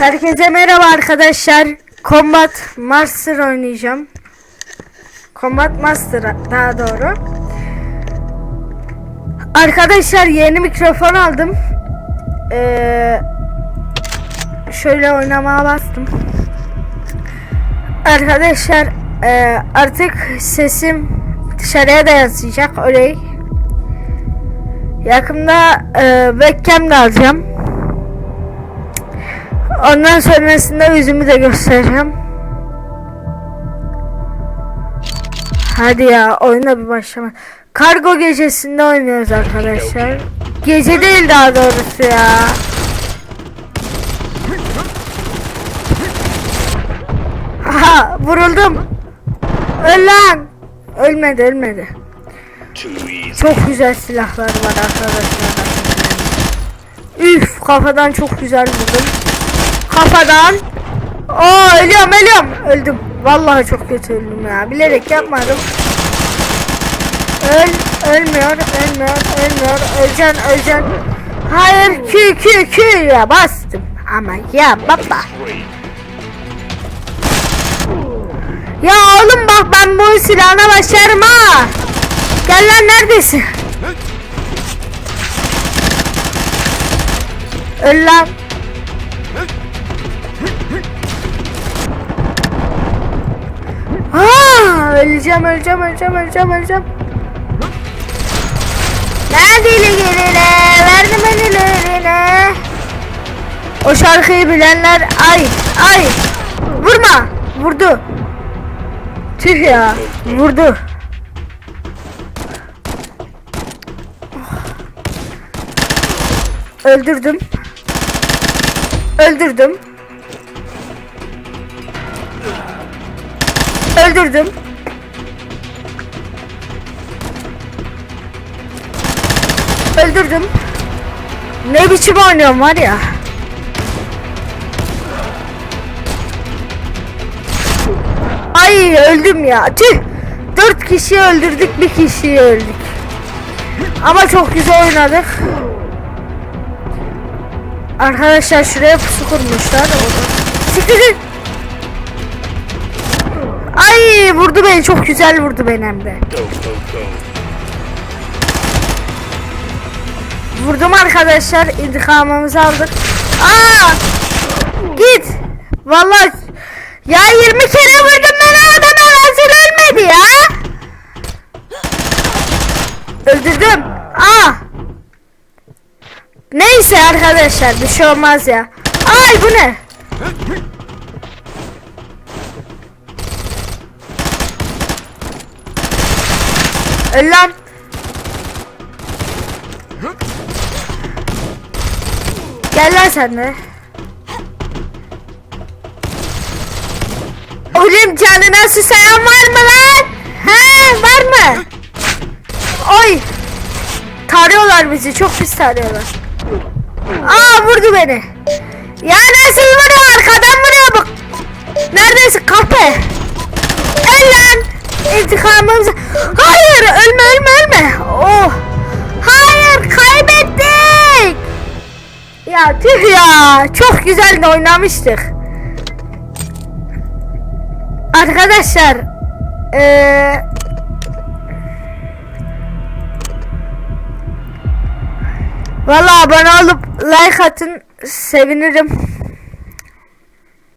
Herkese merhaba arkadaşlar. Combat Master oynayacağım. Combat Master daha doğru. Arkadaşlar yeni mikrofon aldım. Ee, şöyle oynamaya bastım. Arkadaşlar e, artık sesim dışarıya da yansıyacak öyle. Yakında e, webcam de alacağım. Ondan sonrasında yüzümü de göstereceğim. Hadi ya oyuna bir başlama. Kargo gecesinde oynuyoruz arkadaşlar. Gece değil daha doğrusu ya. Aha vuruldum. Öl lan. Ölmedi ölmedi. Çok güzel silahlar var arkadaşlar. Üf kafadan çok güzel vurdum. Kafadan. Oo ölüyorum ölüyorum. Öldüm. Vallahi çok kötü öldüm ya. Bilerek yapmadım. Öl, ölmüyor, ölmüyor, ölmüyor. Öleceksin, öleceksin. Hayır, kü kü kü ya bastım. Ama ya baba. Ya oğlum bak ben bu silahına başlarım ha. Gel lan neredesin? Öl lan. Öleceğim, öleceğim, öleceğim, öleceğim, öleceğim. Ver dili geline, verdim eline. O şarkıyı bilenler ay, ay. Vurma, vurdu. Tüh ya, vurdu. Öldürdüm. Öldürdüm. Öldürdüm. Öldürdüm. Ne biçim oynuyorum var ya. Ay öldüm ya. Tüh. Dört kişiyi öldürdük, bir kişiyi öldük. Ama çok güzel oynadık. Arkadaşlar şuraya pusu kurmuşlar. Siktir git. Ay vurdu beni çok güzel vurdu beni hem de. Vurdum arkadaşlar intikamımızı aldık. Aa! Git. Vallahi ya 20 kere vurdum ben o adama nasıl ölmedi ya? Öldürdüm. Aa! Neyse arkadaşlar bir şey olmaz ya. Ay bu ne? Öl lan. Gel lan sen de. Oğlum canına susayan var mı lan? He var mı? Oy. Tarıyorlar bizi çok pis tarıyorlar. Aa vurdu beni. Ya nasıl vuruyor arkadan vuruyor bak. Neredesin kahpe? El lan. İntikamımızı. Tüh ya. Çok güzel de oynamıştık. Arkadaşlar. Eee... Valla abone olup like atın sevinirim.